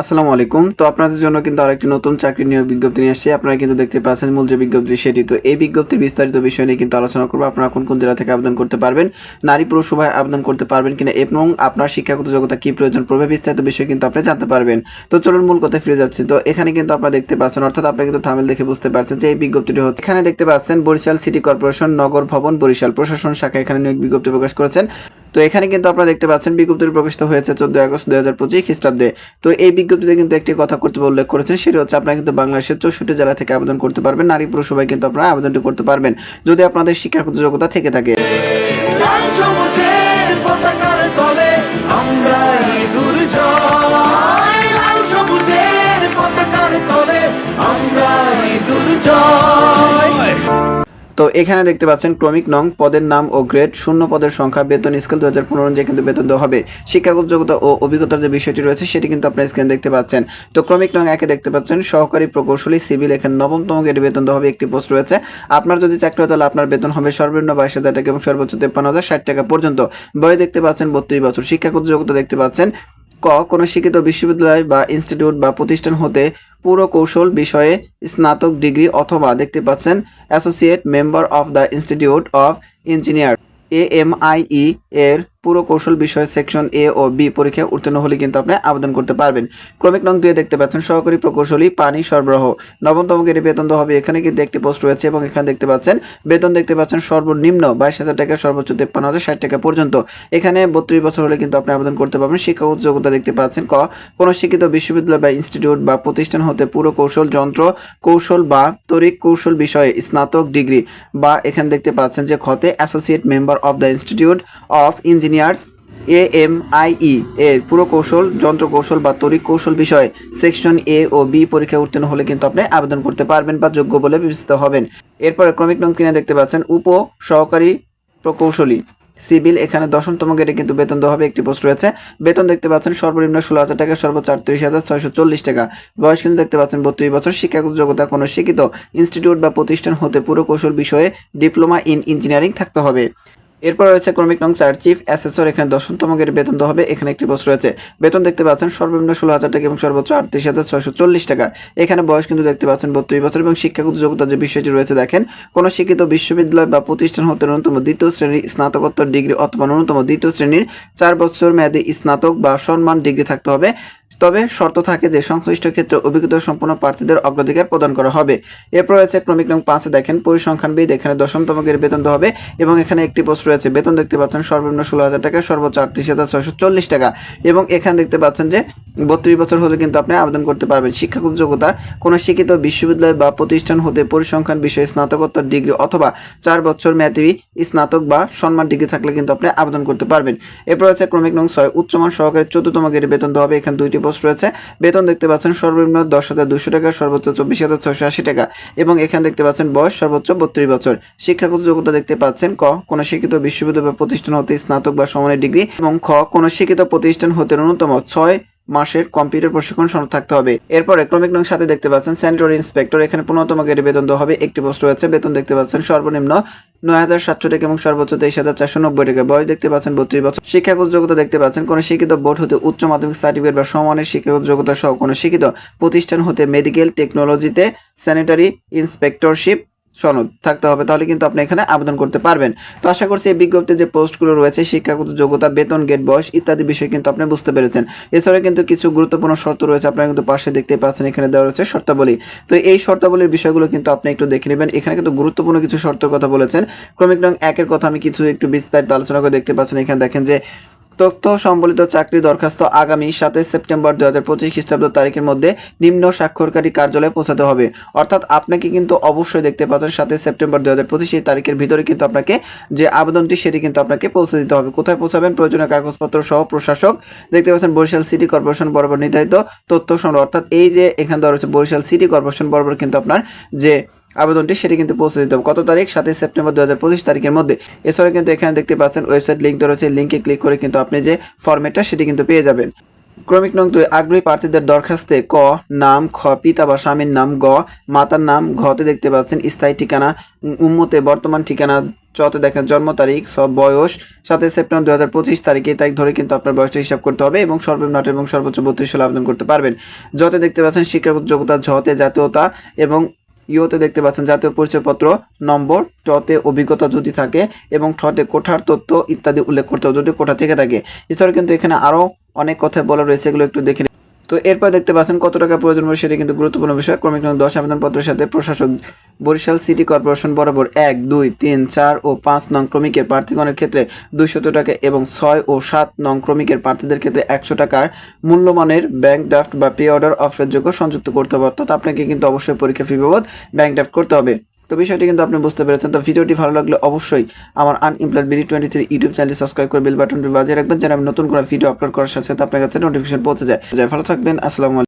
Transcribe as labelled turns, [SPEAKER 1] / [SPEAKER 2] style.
[SPEAKER 1] আসসালামু আলাইকুম। তো আপনাদের জন্য কিন্তু আরেকটি নতুন চাকরি নিয়োগ বিজ্ঞপ্তি নিয়ে আসছে। আপনারা কিন্তু দেখতে পাচ্ছেন মূল যে বিজ্ঞপ্তি সেটি। তো এই বিজ্ঞপ্তির বিস্তারিত বিষয় নিয়ে কিন্তু আলোচনা করব। আপনারা কোন কোন জেলা থেকে আবেদন করতে পারবেন, নারী পুরুষ উভয় আবেদন করতে পারবেন কিনা এবং আপনার শিক্ষাগত যোগ্যতা কি প্রয়োজন পড়বে বিস্তারিত বিষয় কিন্তু আপনি জানতে পারবেন। তো চলুন মূল কথায় ফিরে যাচ্ছি। তো এখানে কিন্তু আপনারা দেখতে পাচ্ছেন, অর্থাৎ আপনি কিন্তু থামেল দেখে বুঝতে পারছেন যে এই বিজ্ঞপ্তিটি হচ্ছে, এখানে দেখতে পাচ্ছেন বরিশাল সিটি কর্পোরেশন নগর ভবন বরিশাল প্রশাসন শাখা এখানে নিয়োগ বিজ্ঞপ্তি প্রকাশ করেছেন। তো এখানে কিন্তু আপনারা দেখতে পাচ্ছেন বিজ্ঞপ্তিটি প্রকাশিত হয়েছে চোদ্দ আগস্ট দুই হাজার পঁচিশ খ্রিস্টাব্দে। তো এই বিজ্ঞপ্তিতে কিন্তু একটি কথা করতে উল্লেখ করেছেন, সেটা হচ্ছে আপনারা কিন্তু বাংলাদেশের চৌষট্টি জেলা থেকে আবেদন করতে পারবেন, নারী পুরুষ সবাই কিন্তু আপনারা আবেদনটি করতে পারবেন, যদি আপনাদের শিক্ষাগত যোগ্যতা থেকে থাকে। তো এখানে দেখতে পাচ্ছেন ক্রমিক নং, পদের নাম ও গ্রেড, শূন্য পদের সংখ্যা, বেতন স্কেল দু হাজার পনেরো অনুযায়ী কিন্তু বেতন দেওয়া হবে। শিক্ষাগত যোগ্যতা ও অভিজ্ঞতার যে বিষয়টি রয়েছে, সেটি কিন্তু আপনার স্ক্রিনে দেখতে পাচ্ছেন। তো ক্রমিক নং একে দেখতে পাচ্ছেন, সহকারী প্রকৌশলী, সিভিল এখানে নবমতম গ্রেডে বেতন দেওয়া হবে, একটি পোস্ট রয়েছে। আপনার যদি চাকরি হয়, তাহলে আপনার বেতন হবে সর্বনিম্ন বাইশ হাজার টাকা এবং সর্বোচ্চ তেপ্পান্ন হাজার ষাট টাকা পর্যন্ত। বয় দেখতে পাচ্ছেন বত্রিশ বছর শিক্ষাগত যোগ্যতা দেখতে পাচ্ছেন ক, কোনো শিক্ষিত বিশ্ববিদ্যালয় বা ইনস্টিটিউট বা প্রতিষ্ঠান হতে পুরো কৌশল বিষয়ে স্নাতক ডিগ্রি অথবা দেখতে পাচ্ছেন associate member of the institute of engineer, A M I E এর পুরো কৌশল বিষয়ে সেকশন এ ও বি পরীক্ষায় উত্তীর্ণ হলে কিন্তু আপনি আবেদন করতে পারবেন। ক্রমিক নং দুয়ে দেখতে পাচ্ছেন সহকারী প্রকৌশলী পানি সরবরাহ। নবমতম গ্রেডে বেতন হবে। এখানে কিন্তু একটি পোস্ট রয়েছে এবং এখানে দেখতে পাচ্ছেন বেতন দেখতে পাচ্ছেন সর্বনিম্ন বাইশ হাজার টাকা, সর্বোচ্চ তেপ্পান্ন হাজার ষাট টাকা পর্যন্ত। এখানে বত্রিশ বছর হলে কিন্তু আপনি আবেদন করতে পারবেন। শিক্ষাগত যোগ্যতা দেখতে পাচ্ছেন ক, কোনো শিক্ষিত বিশ্ববিদ্যালয় বা ইনস্টিটিউট বা প্রতিষ্ঠান হতে পুরো কৌশল, যন্ত্র, কৌশল বা তরিক কৌশল বিষয়ে স্নাতক ডিগ্রি বা এখানে দেখতে পাচ্ছেন যে খতে associate member of the institute of engineers A M I E এর পুরো কৌশল, যন্ত্র কৌশল বা তরিক কৌশল বিষয়ে সেকশন এ ও বি পরীক্ষায় উত্তীর্ণ হলে কিন্তু আপনি আবেদন করতে পারবেন বা যোগ্য বলে বিবেচিত হবেন। এরপরে ক্রমিক নং তিনে দেখতে পাচ্ছেন উপ সহকারী প্রকৌশলী। সিভিল, এখানে দশমতম গ্রেডে কিন্তু বেতন দেওয়া হবে, একটি পোস্ট রয়েছে। বেতন দেখতে পাচ্ছেন, সর্বনিম্ন ষোলো হাজার টাকা, সর্বোচ্চ আটত্রিশ হাজার ছয়শো চল্লিশ টাকা। বয়স কিন্তু দেখতে পাচ্ছেন, বত্রিশ বছর শিক্ষাগত যোগ্যতা কোনো শিক্ষিত ইনস্টিটিউট বা প্রতিষ্ঠান হতে পুরো কৌশল বিষয়ে ডিপ্লোমা ইন ইঞ্জিনিয়ারিং থাকতে হবে। এরপর রয়েছে ক্রমিক নং চার, চিফ অ্যাসেসর, এখানে দশমতম গ্রেড বেতন দেওয়া হবে। এখানে একটি পোস্ট রয়েছে। বেতন দেখতে পাচ্ছেন সর্বনিম্ন ষোলো হাজার টাকা এবং সর্বোচ্চ আটত্রিশ হাজার ছয়শো চল্লিশ টাকা। এখানে বয়স কিন্তু দেখতে পাচ্ছেন বত্রিশ বছর এবং শিক্ষাগত যোগ্যতা যে বিষয়টি রয়েছে, দেখেন, কোনো শিক্ষিত বিশ্ববিদ্যালয় বা প্রতিষ্ঠান হতে ন্যূনতম দ্বিতীয় শ্রেণির স্নাতকোত্তর ডিগ্রি অথবা ন্যূনতম দ্বিতীয় শ্রেণির চার বছর মেয়াদী স্নাতক বা সম্মান ডিগ্রি থাকতে হবে। তবে শর্ত থাকে যে সংশ্লিষ্ট ক্ষেত্রে অভিজ্ঞতা সম্পন্ন প্রার্থীদের অগ্রাধিকার প্রদান করা হবে। এরপর রয়েছে ক্রমিক নং পাঁচে দেখেন পরিসংখ্যানবিদ এখানে দশমতম গ্রেড বেতন হবে এবং এখানে একটি পোস্ট রয়েছে, বেতন দেখতে পাচ্ছেন সর্বনিম্ন ষোলো হাজার টাকা, সর্বোচ্চ আটত্রিশ হাজার ছয়শো চল্লিশ টাকা। এবং এখানে দেখতে পাচ্ছেন যে বত্রিশ বছর হলে কিন্তু আপনি আবেদন করতে পারবেন। শিক্ষাগত যোগ্যতা কোনো শিক্ষিত বিশ্ববিদ্যালয় বা প্রতিষ্ঠান হতে পরিসংখ্যান বিষয়ে স্নাতকোত্তর ডিগ্রি অথবা চার বছর মেয়াদী স্নাতক বা সম্মান ডিগ্রি থাকলে কিন্তু আপনি আবেদন করতে পারবেন। এরপর আছে ক্রমিক নং ছয়, উচ্চমান সহকারী চতুর্থম গ্রেডে বেতন দেওয়া হবে। এখানে দুইটি পোস্ট রয়েছে। বেতন দেখতে পাচ্ছেন সর্বনিম্ন দশ হাজার দুশো টাকা, সর্বোচ্চ চব্বিশ হাজার ছয়শো আশি টাকা এবং এখানে দেখতে পাচ্ছেন বয়স সর্বোচ্চ বত্রিশ বছর। শিক্ষাগত যোগ্যতা দেখতে পাচ্ছেন ক, কোনো শিক্ষিত বিশ্ববিদ্যালয় বা প্রতিষ্ঠান হতে স্নাতক বা সমানের ডিগ্রি এবং খ, কোনো শিক্ষিত প্রতিষ্ঠান হতে ন্যূনতম ছয় মাসের কম্পিউটার প্রশিক্ষণ সনদ থাকতে হবে। এরপরে ক্রমিক নং সাথে দেখতে পাচ্ছেন স্যানিটরি ইন্সপেক্টর। এখানে পনেরোতম গ্রেডে বেতন দেওয়া হবে। একটি পোস্ট রয়েছে। বেতন দেখতে পাচ্ছেন সর্বনিম্ন নয় হাজার সাতশো টাকা এবং সর্বোচ্চ তেইশ হাজার চারশো নব্বই টাকা। বয়স দেখতে পাচ্ছেন বত্রিশ বছর। শিক্ষাগত যোগ্যতা দেখতে পাচ্ছেন কোনো শিক্ষিত বোর্ড হতে উচ্চ মাধ্যমিক সার্টিফিকেট বা সমানের শিক্ষাগত যোগ্যতা সহ কোনো শিক্ষিত প্রতিষ্ঠান হতে মেডিকেল টেকনোলজিতে স্যানিটারি ইন্সপেক্টরশিপ সনদ থাকতে হবে, তাহলে কিন্তু আপনি এখানে আবেদন করতে পারবেন। তো আশা করছি এই বিজ্ঞপ্তিতে যে পোস্টগুলো রয়েছে, শিক্ষাগত যোগ্যতা, বেতন, গেট বয়স ইত্যাদি বিষয় কিন্তু আপনি বুঝতে পেরেছেন। এছাড়া কিন্তু কিছু গুরুত্বপূর্ণ শর্ত রয়েছে, আপনারা কিন্তু পাশে দেখতে পাচ্ছেন, এখানে দেওয়া রয়েছে শর্তাবলী। তো এই শর্তাবলীর বিষয়গুলো কিন্তু আপনি একটু দেখে নেবেন। এখানে কিন্তু গুরুত্বপূর্ণ কিছু শর্তের কথা বলেছেন। ক্রমিক নং একের কথা আমি কিছু একটু বিস্তারিত আলোচনা করে দেখতে পাচ্ছেন। এখানে দেখেন যে তথ্য সম্বলিত চাকরি দরখাস্ত আগামী সাতই সেপ্টেম্বর দু হাজার পঁচিশ খ্রিস্টাব্দ তারিখের মধ্যে নিম্ন স্বাক্ষরকারী কার্যালয়ে পৌঁছাতে হবে। অর্থাৎ আপনাকে কিন্তু অবশ্যই দেখতে পাচ্ছেন সাতই সেপ্টেম্বর দু হাজার পঁচিশ এই তারিখের ভিতরে কিন্তু আপনাকে যে আবেদনটি সেটি কিন্তু আপনাকে পৌঁছে দিতে হবে। কোথায় পৌঁছাবেন? প্রয়োজনীয় কাগজপত্র সহ প্রশাসক। দেখতে পাচ্ছেন বরিশাল সিটি কর্পোরেশন বরাবর নির্ধারিত তথ্য সংগ্রহ। অর্থাৎ এই যে এখানে দেওয়া রয়েছে বরিশাল সিটি কর্পোরেশন বরাবর কিন্তু আপনার যে আবেদনটি সেটি কিন্তু পৌঁছে দিতে হবে। কত তারিখ? সাতই সেপ্টেম্বর দু হাজার পঁচিশ তারিখের মধ্যে। এছাড়া কিন্তু এখানে দেখতে পাচ্ছেন ওয়েবসাইট লিঙ্ক রয়েছে। লিঙ্কে ক্লিক করে কিন্তু আপনি যে ফর্মেটটা সেটি কিন্তু পেয়ে যাবেন। ক্রমিক নং দুই আগ্রহী প্রার্থীদের দরখাস্তে ক নাম খ পিতা বা স্বামীর নাম গ মাতার নাম ঘতে দেখতে পাচ্ছেন স্থায়ী ঠিকানা উম, উম্মতে বর্তমান ঠিকানা চতে দেখেন জন্ম তারিখ সব বয়স সাতই সেপ্টেম্বর দু হাজার পঁচিশ তারিখে তারিখ ধরে কিন্তু আপনার বয়সটা হিসাব করতে হবে এবং সর্বনিম্ন এবং সর্বোচ্চ বত্রিশ সালে আবেদন করতে পারবেন। যতে দেখতে পাচ্ছেন শিক্ষাগত যোগ্যতা ঝতে জাতীয়তা এবং ইওতে দেখতে পাচ্ছেন জাতীয় পরিচয়পত্র, নম্বর টতে অভিজ্ঞতা যদি থাকে এবং ঠতে কোঠার তথ্য ইত্যাদি উল্লেখ করতে যদি কোঠা থেকে থাকে এছাড়াও কিন্তু এখানে আরও অনেক কথা বলা রয়েছে, এগুলো একটু দেখে। তো এরপর দেখতে পাচ্ছেন কত টাকা প্রয়োজন হবে সেটা কিন্তু গুরুত্বপূর্ণ বিষয়। ক্রমিক নং দশ, আবেদনপত্রের সাথে প্রশাসক বরিশাল সিটি কর্পোরেশন বরাবর এক, দুই, তিন, চার ও পাঁচ নং ক্রমিকের প্রার্থীগণের ক্ষেত্রে দুইশত টাকা এবং ছয় ও সাত নং ক্রমিকের প্রার্থীদের ক্ষেত্রে একশো টাকার মূল্যমানের ব্যাংক ড্রাফট বা পে অর্ডার অফারের যোগ্য সংযুক্ত করতে হবে। অর্থাৎ আপনাকে কিন্তু অবশ্যই পরীক্ষা ফি বাবদ ব্যাংক ড্রাফট করতে হবে। তো বিষয়টি কিন্তু আপনি বুঝতে পেরেছেন। তো ভিডিওটি ভালো লাগলে অবশ্যই আমার unemployed BD twenty three YouTube চ্যানেলটি সাবস্ক্রাইব করে বেল বাটনটি বাজিয়ে রাখবেন। যেন আমি নতুন করে ভিডিও আপলোড করার সাথে সাথে আপনার কাছে নোটিফিকেশন পৌঁছে যায়। ভালো থাকবেন। আসসালামু